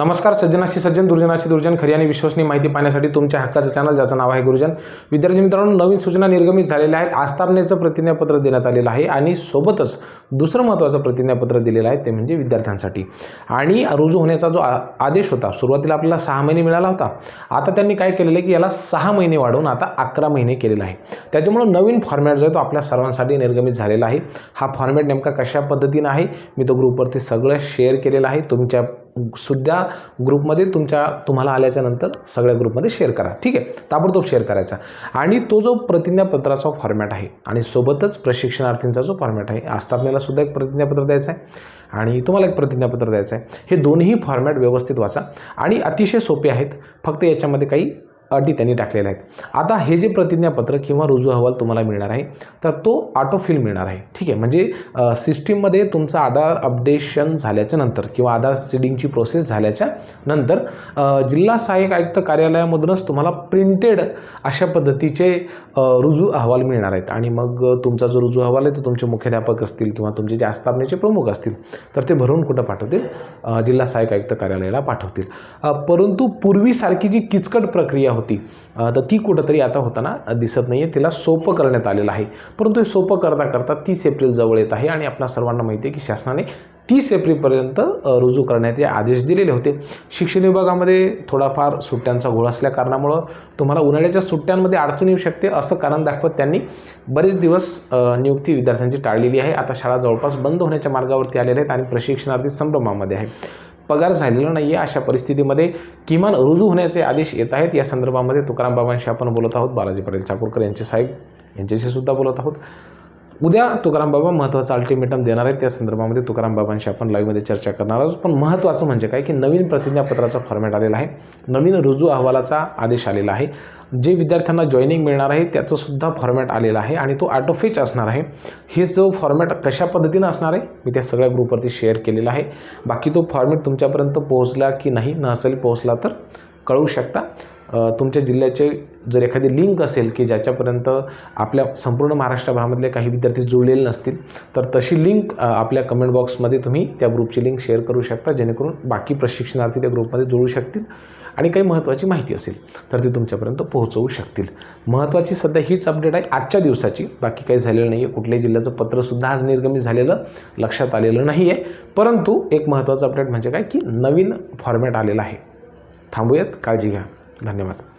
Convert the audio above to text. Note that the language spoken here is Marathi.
नमस्कार सज्जनाशी सज्जन दुर्जनाशी दुर्जन खरी आणि विश्वसनीय माहिती पाहण्यासाठी तुमच्या हक्काचं चॅनल ज्याचं नाव आहे गुरुजन. विद्यार्थी मित्रांनो नवीन सूचना निर्गमित झालेल्या आहेत. आस्थापनेचं प्रतिज्ञापत्र देण्यात आलेलं आहे आणि सोबतच दुसरं महत्त्वाचं प्रतिज्ञापत्र दिलेलं आहे ते म्हणजे विद्यार्थ्यांसाठी. आणि रुजू होण्याचा जो आ- आदेश होता सुरुवातीला आपल्याला सहा महिने मिळाला होता. आता त्यांनी काय केलेलं आहे की याला सहा महिने वाढवून आता अकरा महिने केलेला आहे. त्याच्यामुळं नवीन फॉर्मॅट जो आहे तो आपल्या सर्वांसाठी निर्गमित झालेला आहे. हा फॉर्मॅट नेमका कशा पद्धतीनं आहे? मी तो ग्रुपवरती सगळं शेअर केलेलं आहे. तुमच्या सुद्धा ग्रुपमध्ये तुमच्या तुम्हाला आल्याच्यानंतर सगळ्या ग्रुपमध्ये शेअर करा. ठीक आहे? ताबडतोब शेअर करायचा. आणि तो जो प्रतिज्ञापत्राचा फॉर्मॅट आहे आणि सोबतच प्रशिक्षणार्थींचा जो फॉर्मॅट आहे आस्थापनेला सुद्धा एक प्रतिज्ञापत्र द्यायचं आहे. आणि तुम्हाला एक प्रतिज्ञापत्र द्यायचं आहे. हे दोन्ही फॉर्मॅट व्यवस्थित वाचा. आणि अतिशय सोपे आहेत. फक्त याच्यामध्ये काही अटी त्यांनी टाकलेल्या आहेत आता हे जे प्रतिज्ञापत्र किंवा रुजू अहवाल तुम्हाला मिळणार आहे तर तो ऑटोफिल मिळणार आहे. ठीक आहे? म्हणजे सिस्टीममध्ये तुमचं आधार अपडेशन झाल्याच्यानंतर किंवा आधार सीडिंगची प्रोसेस झाल्याच्यानंतर जिल्हा सहाय्यक आयुक्त कार्यालयामधूनच तुम्हाला प्रिंटेड अशा पद्धतीचे रुजू अहवाल मिळणार आहेत. आणि मग तुमचा जो रुजू अहवाल आहे तो तुमचे मुख्याध्यापक असतील किंवा तुमचे जे आस्थापनेचे प्रमुख असतील तर ते भरून कुठं पाठवतील? जिल्हा सहाय्यक आयुक्त कार्यालयाला पाठवतील. परंतु पूर्वीसारखी जी किचकट प्रक्रिया होती. तर ती कुठंतरी आता होताना दिसत नाही आहे तिला सोपं करण्यात आलेलं आहे. परंतु हे सोपं करता करता तीस एप्रिल जवळ येत आहे आणि आपल्या सर्वांना माहिती आहे की शासनाने तीस एप्रिलपर्यंत रुजू करण्याचे आदेश दिलेले होते. शिक्षण विभागामध्ये थोडाफार सुट्ट्यांचा घोळ असल्या कारणामुळं तुम्हाला उन्हाळ्याच्या सुट्ट्यांमध्ये अडचण येऊ शकते असं कारण दाखवत त्यांनी बरेच दिवस नियुक्ती विद्यार्थ्यांची टाळलेली आहे. आता शाळा जवळपास बंद होण्याच्या मार्गावरती आलेल्या आहेत आणि प्रशिक्षणार्थी संभ्रमामध्ये आहे पगार झालेला नाही आहे अशा परिस्थितीमध्ये किमान रुजू होण्याचे आदेश येत आहेत. या संदर्भामध्ये तुकाराम बाबांशी आपण बोलत आहोत. बालाजी पटेल चाकूरकर यांचे साहेब यांच्याशी सुद्धा बोलत आहोत. उद्या तुकाराम बाबा महत्त्वाचं अल्टिमेटम देणार आहे त्या संदर्भामध्ये तुकाराम बाबांशी आपण लाईव्हमध्ये चर्चा करणार आहोत. पण महत्त्वाचं म्हणजे काय? की नवीन प्रतिज्ञापत्राचा फॉर्मॅट आलेला आहे. नवीन रुजू अहवालाचा आदेश आलेला आहे. जे विद्यार्थ्यांना जॉईनिंग मिळणार आहे त्याचंसुद्धा फॉर्मॅट आलेला आहे आणि तो ऑटोफेच असणार आहे. हे जो फॉर्मॅट कशा पद्धतीनं असणार आहे? मी त्या सगळ्या ग्रुपवरती शेअर केलेला आहे. बाकी तो फॉर्मॅट तुमच्यापर्यंत पोहोचला की नाही नसेल पोहोचला तर कळवू शकता. तुमच्या जिल्ह्याचे जर एखादी लिंक असेल की ज्याच्यापर्यंत आपल्या संपूर्ण महाराष्ट्रभरामधले काही विद्यार्थी जुळलेले नसतील तर तशी लिंक आपल्या कमेंट बॉक्समध्ये तुम्ही त्या ग्रुपची लिंक शेअर करू शकता जेणेकरून बाकी प्रशिक्षणार्थी त्या ग्रुपमध्ये जुळू शकतील आणि काही महत्त्वाची माहिती असेल तर ती तुमच्यापर्यंत पोहोचवू शकतील. महत्त्वाची सध्या हीच अपडेट आहे आजच्या दिवसाची. बाकी काही झालेलं नाही आहे कुठल्याही जिल्ह्याचं पत्रसुद्धा आज निर्गमित झालेलं लक्षात आलेलं नाही आहे परंतु एक महत्त्वाचं अपडेट म्हणजे काय की नवीन फॉर्मॅट आलेला आहे. थांबूयात काळजी घ्या. धन्यवाद.